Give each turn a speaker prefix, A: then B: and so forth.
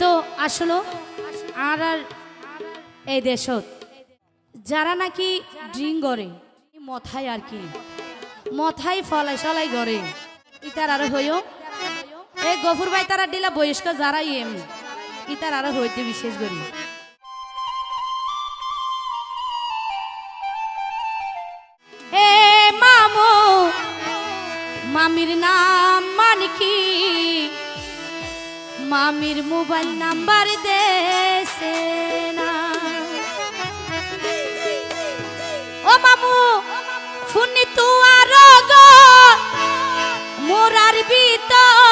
A: তো আসলো আর আর এই দেশত। যারা নাকি ড্রিঙ্ক করে, মথায় আর কি, মথায় ফলাই সলাই করে, ইতার আরও হইও। এই গফুর ভাই তারা দিলা বয়স্ক যারা এম, ইতার আরও হইতে বিশেষ করি। এ মামু, মামির নাম মানিকি। মামির মোবাইল নাম্বার দেশে ও মামু শুনি তো আর মোরার ভিতর